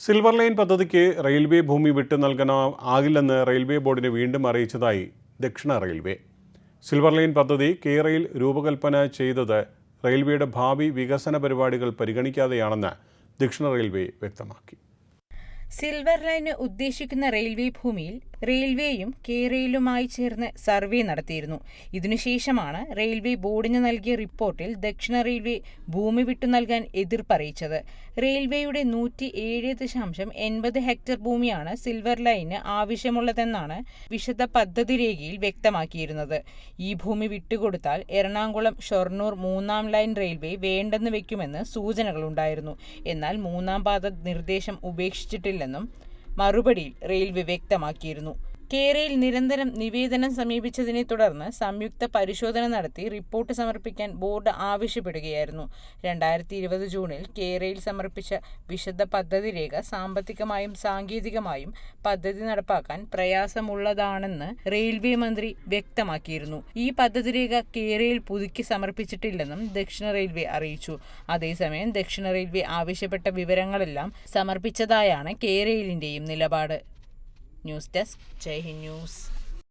Silver line പദ്ധതിക്ക് railway ഭൂമി വിട്ടു നൽകാൻ ആകില്ലെന്ന് റെയിൽവേ ബോർഡിനെ വീണ്ടും അറിയിച്ചതായി ദക്ഷിണ റെയിൽവേ. സിൽവർ ലൈൻ പദ്ധതി കേരയിൽ രൂപകൽപ്പന ചെയ്തത് റെയിൽവേയുടെ ഭാവി വികസന പരിപാടികൾ പരിഗണിക്കാതെയാണെന്ന് ദക്ഷിണ റെയിൽവേ വ്യക്തമാക്കി. സിൽവർ ലൈന് ഉദ്ദേശിക്കുന്ന റെയിൽവേ ഭൂമിയിൽ റെയിൽവേയും കെ റെയിലുമായി ചേർന്ന് സർവേ നടത്തിയിരുന്നു. ഇതിനുശേഷമാണ് റെയിൽവേ ബോർഡിന് നൽകിയ റിപ്പോർട്ടിൽ ദക്ഷിണ റെയിൽവേ ഭൂമി വിട്ടു നൽകാൻ എതിർപ്പറിയിച്ചത്. റെയിൽവേയുടെ നൂറ്റി ഏഴ് ദശാംശം എൺപത് ഹെക്ടർ ഭൂമിയാണ് സിൽവർ ലൈന് ആവശ്യമുള്ളതെന്നാണ് വിശദ പദ്ധതി രേഖയിൽ വ്യക്തമാക്കിയിരുന്നത്. ഈ ഭൂമി വിട്ടുകൊടുത്താൽ എറണാകുളം ഷൊർണൂർ മൂന്നാം ലൈൻ റെയിൽവേ വേണ്ടെന്ന് വെക്കുമെന്ന് സൂചനകളുണ്ടായിരുന്നു. എന്നാൽ മൂന്നാം പാത നിർദ്ദേശം ഉപേക്ഷിച്ചിട്ടില്ലെന്നും മറുപടിയിൽ റെയിൽവേ വ്യക്തമാക്കിയിരുന്നു കേരയിൽ നിരന്തരം നിവേദനം സമീപിച്ചതിനെ തുടർന്ന് സംയുക്ത പരിശോധന നടത്തി റിപ്പോർട്ട് സമർപ്പിക്കാൻ ബോർഡ് ആവശ്യപ്പെടുകയായിരുന്നു. രണ്ടായിരത്തി ഇരുപത് ജൂണിൽ കേരയിൽ സമർപ്പിച്ച വിശദ പദ്ധതി രേഖ സാമ്പത്തികമായും സാങ്കേതികമായും പദ്ധതി നടപ്പാക്കാൻ പ്രയാസമുള്ളതാണെന്ന് റെയിൽവേ മന്ത്രി വ്യക്തമാക്കിയിരുന്നു. ഈ പദ്ധതി രേഖ കേരയിൽ പുതുക്കി സമർപ്പിച്ചിട്ടില്ലെന്നും ദക്ഷിണ റെയിൽവേ അറിയിച്ചു. അതേസമയം ദക്ഷിണ റെയിൽവേ ആവശ്യപ്പെട്ട വിവരങ്ങളെല്ലാം സമർപ്പിച്ചതായാണ് കേരയിലിന്റെയും നിലപാട്. news desk Jai Hind news